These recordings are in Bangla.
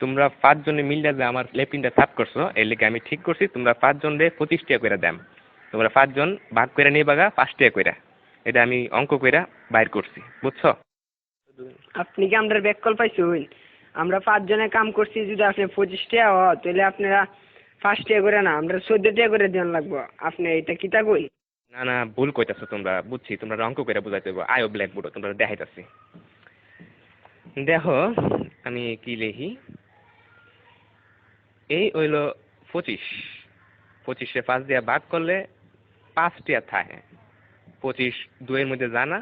তোমরা পাঁচজনে মিললে যে আমার লেফটিনটা সাফ করছ এর লেগে আমি ঠিক করছি তোমরা পাঁচজনে পঁচিশ টাকা করে দাম তোমরা পাঁচজন ভাগ করে নিয়ে বাগা পাঁচ টাকা করে এটা আমি অঙ্ক করে বাইর করছি বুঝছ? আপনি কি আমরা ব্যাক কল পাইছুন? আমরা পাঁচজনে কাম করছি যদি আপনি পঁচিশ টাকা হ তাহলে আপনারা পাঁচ টাকা করে না আমরা চোদ্দ টাকা করে দেওয়ান লাগবো। আপনি এটা কিতা কই? না না ভুল কইতাছো তোমরা বুঝছি তোমরা অঙ্ক করে বুঝাইতে হবে আয়ো ব্ল্যাক বোর্ড তোমরা দেখাইতাছি। দেখো আমি কি লিখি? এই হইল পঁচিশ। পঁচিশে পাঁচ দিয়া ভাগ করলে পাঁচটিয়া থাকে। পঁচিশ দুয়ের মধ্যে যা না,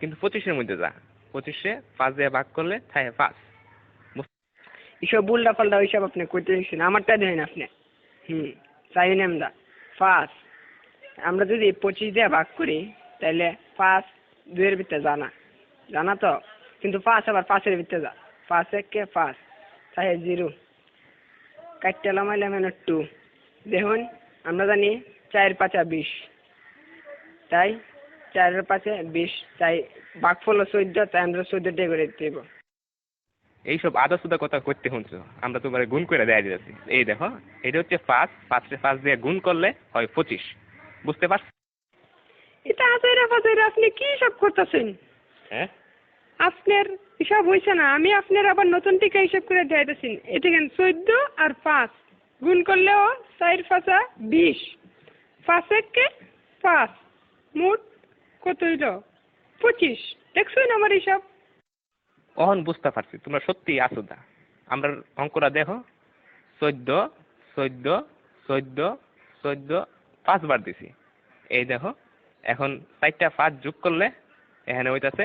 কিন্তু পঁচিশের মধ্যে যা। পঁচিশে পাঁচ দিয়া ভাগ করলে থাকে পাঁচ। এসব উল্টা পাল্টা ওইসব আপনি করতে দিচ্ছেন আমারটা দেখেন আপনি। হুম, চাই আমরা পাঁচ। আমরা যদি পঁচিশ দিয়ে ভাগ করি তাহলে পাঁচ দুয়ের ভিতরে জানা জানা তো? কিন্তু পাঁচ আবার পাঁচের ভিতরে যা। পাঁচ একে পাঁচ, তাই জিরো। কাটতে লামাইলাম এনে টু দেখুন আমরা জানি চার পাঁচা বিশ। তাই চারের পাঁচে বিশ তাই ভাগ ফলো চোদ্দ তাই আমরা চোদ্দটা করে দিতে দেবো এইসব আদা সুদা কথা করতে শুনছো আমরা তোমার গুণ করে দেয়া দিতেছি। এই দেখো এটা হচ্ছে পাঁচ পাঁচটা পাঁচ দিয়ে গুণ করলে হয় পঁচিশ। বুঝতে পারছ এটা আজাইরা ফাজাইরা আপনি কি সব করতেছেন? হ্যাঁ? আপনার হিসাব হয়েছে না, আমি আপনার আবার নতুন টিকা হিসাব করে দেখাইতেছি এটা কেন, চোদ্দ আর পাঁচ? গুণ করলেও চার পাঁচা বিশ। পাঁচ একে পাঁচ। মোট কত হইল? পঁচিশ। দেখছেন আমার হিসাব? অহন বুঝতে পারছি, তোমরা সত্যি আসুদা আমরা অঙ্কটা দেখো। চোদ্দ চোদ্দ চোদ্দ চোদ্দ, পাঁচবার দিছি। এই দেখো, এখন চারটা পাঁচ যোগ করলে এখানে হইতাছে